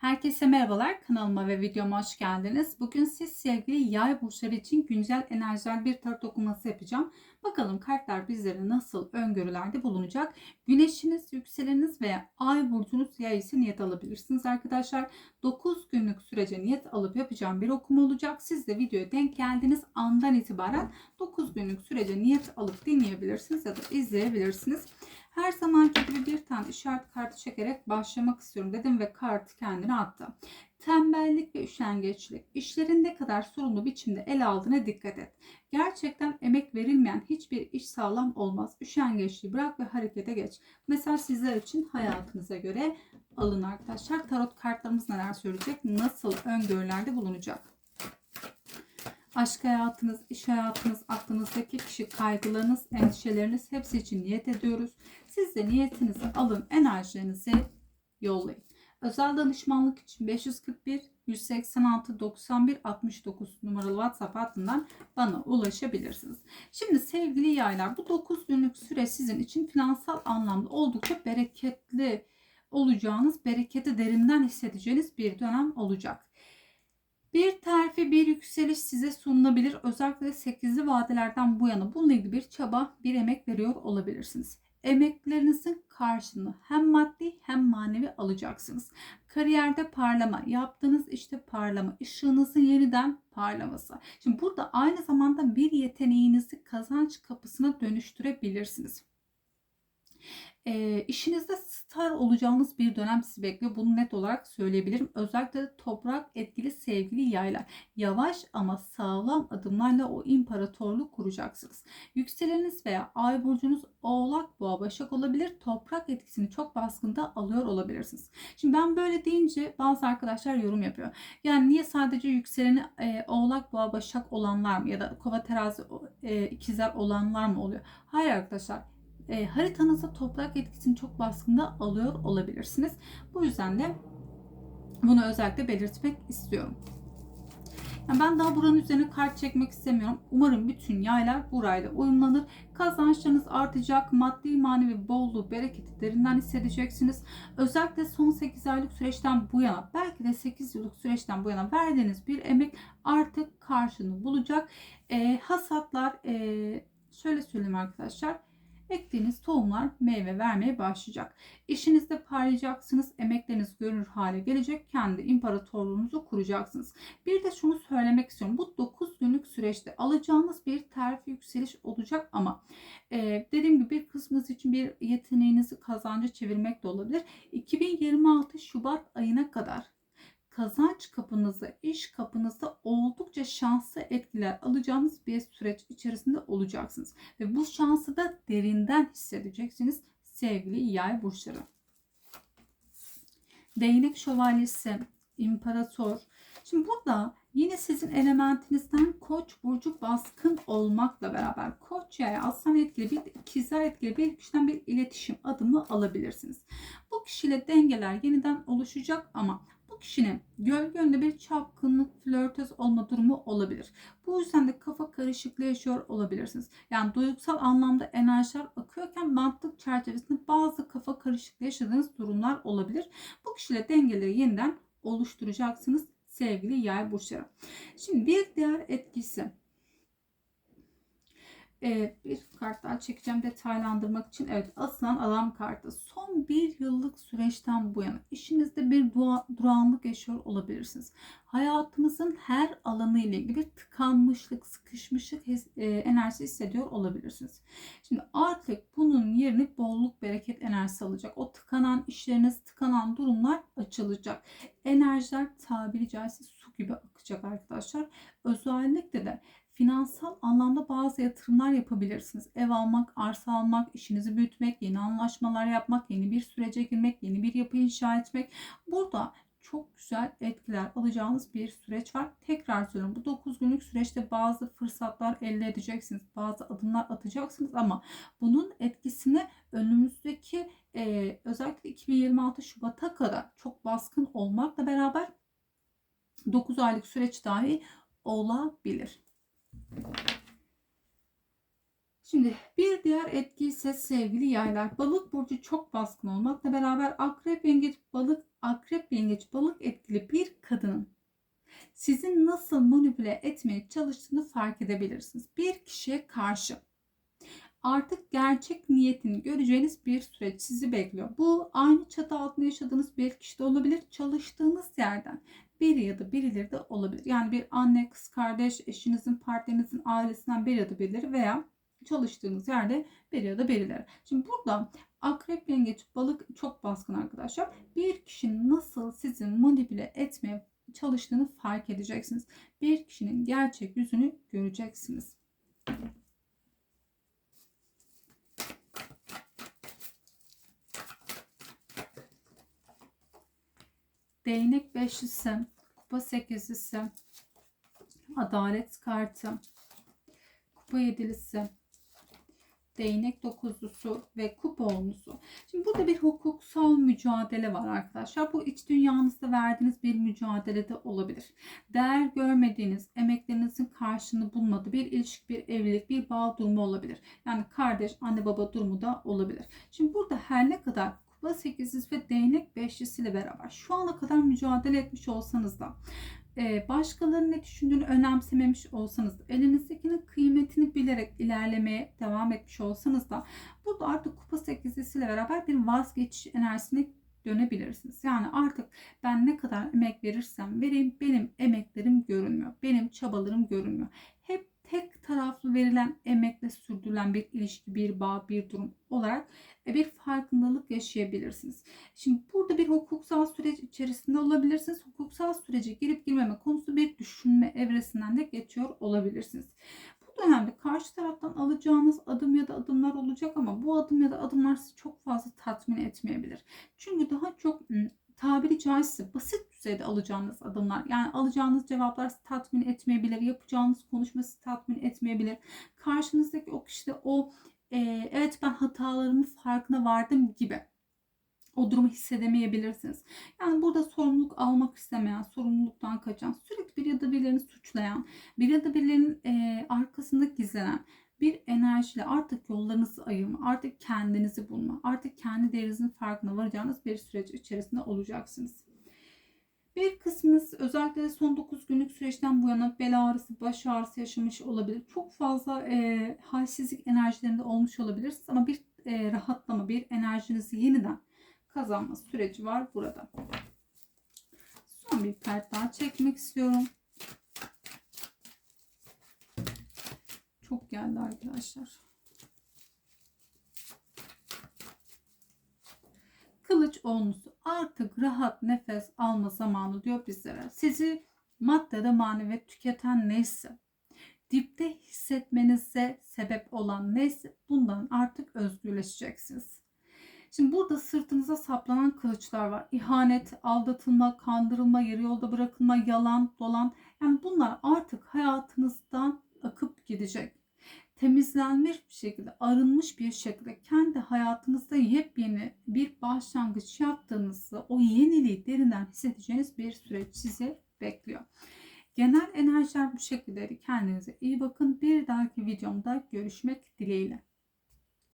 Herkese merhabalar. Kanalıma ve videoma hoş geldiniz. Bugün siz sevgili yay burçları için güncel enerjisel bir tarot okuması yapacağım. Bakalım kartlar bizlere nasıl öngörülerde bulunacak. Güneşiniz, yükseleniniz veya ay burcunuz yay ise niyet alabilirsiniz arkadaşlar. 9 günlük sürece niyet alıp yapacağım bir okuma olacak. Siz de videoya denk geldiğiniz andan itibaren 9 günlük sürece niyet alıp dinleyebilirsiniz ya da izleyebilirsiniz. Her zamanki gibi bir tane işaret kartı çekerek başlamak istiyorum dedim ve kart kendini attı. Tembellik ve üşengeçlik işlerin ne kadar sorumlu biçimde ele aldığına dikkat et. Gerçekten emek verilmeyen hiçbir iş sağlam olmaz. Üşengeçliği bırak ve harekete geç. Mesela sizler için hayatınıza göre alın arkadaşlar. Tarot kartlarımız neler söyleyecek? Nasıl öngörülerde bulunacak? Aşk hayatınız, iş hayatınız, aklınızdaki kişi, kaygılarınız, endişeleriniz hepsi için niyet ediyoruz. Siz de niyetinizi alın, enerjilerinizi yollayın. Özel danışmanlık için 541 186 91 69 numaralı WhatsApp hattından bana ulaşabilirsiniz. Şimdi sevgili yaylar bu 9 günlük süre sizin için finansal anlamda oldukça bereketli olacağınız, bereketi derinden hissedeceğiniz bir dönem olacak. Bir terfi, bir yükseliş size sunulabilir. Özellikle 8'li vadelerden bu yana bununla ilgili bir çaba, bir emek veriyor olabilirsiniz. Emeklerinizin karşılığını hem maddi hem manevi alacaksınız. Kariyerde parlama, yaptığınız işte parlama, ışığınızın yeniden parlaması. Şimdi burada aynı zamanda bir yeteneğinizi kazanç kapısına dönüştürebilirsiniz e, işinizde star olacağınız bir dönem sizi bekliyor. Bunu net olarak söyleyebilirim. Özellikle toprak etkili sevgili yaylar. Yavaş ama sağlam adımlarla o imparatorluğu kuracaksınız. Yükseleniniz veya ay burcunuz oğlak boğa başak olabilir. Toprak etkisini çok baskında alıyor olabilirsiniz. Şimdi ben böyle deyince bazı arkadaşlar yorum yapıyor. Yani niye sadece yükseleni e, oğlak boğa başak olanlar mı ya da kova terazi e, ikizler olanlar mı oluyor? Hayır arkadaşlar e, haritanızda toprak etkisini çok baskında alıyor olabilirsiniz. Bu yüzden de bunu özellikle belirtmek istiyorum. Yani ben daha buranın üzerine kart çekmek istemiyorum. Umarım bütün yaylar burayla uyumlanır. Kazançlarınız artacak. Maddi manevi bolluğu, bereketi derinden hissedeceksiniz. Özellikle son 8 aylık süreçten bu yana belki de 8 yıllık süreçten bu yana verdiğiniz bir emek artık karşılığını bulacak. E, hasatlar e, şöyle söyleyeyim arkadaşlar ektiğiniz tohumlar meyve vermeye başlayacak. İşinizde parlayacaksınız, emekleriniz görünür hale gelecek, kendi imparatorluğunuzu kuracaksınız. Bir de şunu söylemek istiyorum. Bu 9 günlük süreçte alacağınız bir terfi yükseliş olacak ama e, dediğim gibi bir kısmınız için bir yeteneğinizi kazanca çevirmek de olabilir. 2026 Şubat ayına kadar kazanç kapınızda, iş kapınızda oldukça şanslı etkiler alacağınız bir süreç içerisinde olacaksınız. Ve bu şansı da derinden hissedeceksiniz sevgili yay burçları. Değnek şövalyesi, imparator. Şimdi burada yine sizin elementinizden koç burcu baskın olmakla beraber koç yay aslan etkili bir ikizler etkili bir kişiden bir iletişim adımı alabilirsiniz. Bu kişiyle dengeler yeniden oluşacak ama kişinin gölge bir çapkınlık, flörtöz olma durumu olabilir. Bu yüzden de kafa karışıklığı yaşıyor olabilirsiniz. Yani duygusal anlamda enerjiler akıyorken mantık çerçevesinde bazı kafa karışıklığı yaşadığınız durumlar olabilir. Bu kişiyle dengeleri yeniden oluşturacaksınız sevgili yay burçları. Şimdi bir diğer etkisi Evet bir kart daha çekeceğim detaylandırmak için. Evet aslan adam kartı. Son bir yıllık süreçten bu yana işinizde bir dua, durağanlık yaşıyor olabilirsiniz. Hayatınızın her alanı ile ilgili tıkanmışlık, sıkışmışlık e, enerjisi hissediyor olabilirsiniz. Şimdi artık bunun yerini bolluk, bereket enerjisi alacak. O tıkanan işleriniz, tıkanan durumlar açılacak. Enerjiler tabiri caizse gibi akacak arkadaşlar. Özellikle de finansal anlamda bazı yatırımlar yapabilirsiniz. Ev almak, arsa almak, işinizi büyütmek, yeni anlaşmalar yapmak, yeni bir sürece girmek, yeni bir yapı inşa etmek. Burada çok güzel etkiler alacağınız bir süreç var. Tekrar söylüyorum bu 9 günlük süreçte bazı fırsatlar elde edeceksiniz. Bazı adımlar atacaksınız ama bunun etkisini önümüzdeki e, özellikle 2026 Şubat'a kadar çok baskın olmakla beraber 9 aylık süreç dahi olabilir. Şimdi bir diğer etki ise sevgili yaylar. Balık burcu çok baskın olmakla beraber akrep yengeç balık akrep yengeç balık etkili bir kadının sizin nasıl manipüle etmeye çalıştığını fark edebilirsiniz. Bir kişiye karşı artık gerçek niyetini göreceğiniz bir süreç sizi bekliyor. Bu aynı çatı altında yaşadığınız bir kişi de olabilir. Çalıştığınız yerden biri ya da birileri de olabilir. Yani bir anne, kız kardeş, eşinizin, partnerinizin ailesinden biri ya da birileri veya çalıştığınız yerde biri ya da birileri. Şimdi burada akrep, yengeç, balık çok baskın arkadaşlar. Bir kişinin nasıl sizi manipüle etmeye çalıştığını fark edeceksiniz. Bir kişinin gerçek yüzünü göreceksiniz. Değnek beşlisi, kupa sekizlisi, adalet kartı, kupa yedilisi, değnek dokuzlusu ve kupa onlusu. Şimdi burada bir hukuksal mücadele var arkadaşlar. Bu iç dünyanızda verdiğiniz bir mücadele de olabilir. Değer görmediğiniz, emeklerinizin karşılığını bulmadığı bir ilişki, bir evlilik, bir bağ durumu olabilir. Yani kardeş, anne baba durumu da olabilir. Şimdi burada her ne kadar kupa 8'lisi ve değnek 5'lisi ile beraber şu ana kadar mücadele etmiş olsanız da e, başkalarının ne düşündüğünü önemsememiş olsanız da elinizdekinin kıymetini bilerek ilerlemeye devam etmiş olsanız da burada artık kupa 8'lisi ile beraber bir vazgeçiş enerjisine dönebilirsiniz. Yani artık ben ne kadar emek verirsem vereyim benim emeklerim görünmüyor. Benim çabalarım görünmüyor. Hep tek taraflı verilen emekle sürdürülen bir ilişki, bir bağ, bir durum olarak e, bir farkındalık yaşayabilirsiniz. Şimdi burada bir hukuksal süreç içerisinde olabilirsiniz. Hukuksal sürece girip girmeme konusu bir düşünme evresinden de geçiyor olabilirsiniz. Bu dönemde karşı taraftan alacağınız adım ya da adımlar olacak ama bu adım ya da adımlar sizi çok fazla tatmin etmeyebilir. Çünkü daha çok tabiri caizse basit düzeyde alacağınız adımlar yani alacağınız cevaplar sizi tatmin etmeyebilir. Yapacağınız konuşma sizi tatmin etmeyebilir. Karşınızdaki o kişi de o e, evet ben hatalarımın farkına vardım gibi o durumu hissedemeyebilirsiniz. Yani burada sorumluluk almak istemeyen, sorumluluktan kaçan, sürekli bir ya da birilerini suçlayan, bir ya da birilerinin e, arkasında gizlenen bir enerjiyle artık yollarınızı ayırma, artık kendinizi bulma, artık kendi değerinizin farkına varacağınız bir süreç içerisinde olacaksınız. Bir kısmınız özellikle son 9 günlük süreçten bu yana bel ağrısı, baş ağrısı yaşamış olabilir. Çok fazla e, halsizlik enerjilerinde olmuş olabilirsiniz ama bir e, rahatlama, bir enerjinizi yeniden kazanma süreci var burada. Son bir kart daha çekmek istiyorum. Çok geldi arkadaşlar. Kılıç onlusu artık rahat nefes alma zamanı diyor bizlere. Sizi maddede manevi tüketen neyse, dipte hissetmenize sebep olan neyse bundan artık özgürleşeceksiniz. Şimdi burada sırtınıza saplanan kılıçlar var. İhanet, aldatılma, kandırılma, yarı yolda bırakılma, yalan, dolan. Yani bunlar artık hayatınızdan akıp gidecek temizlenmiş bir şekilde, arınmış bir şekilde kendi hayatınızda yepyeni bir başlangıç yaptığınızda o yeniliği derinden hissedeceğiniz bir süreç sizi bekliyor. Genel enerjiler bu şekilde. Kendinize iyi bakın. Bir dahaki videomda görüşmek dileğiyle.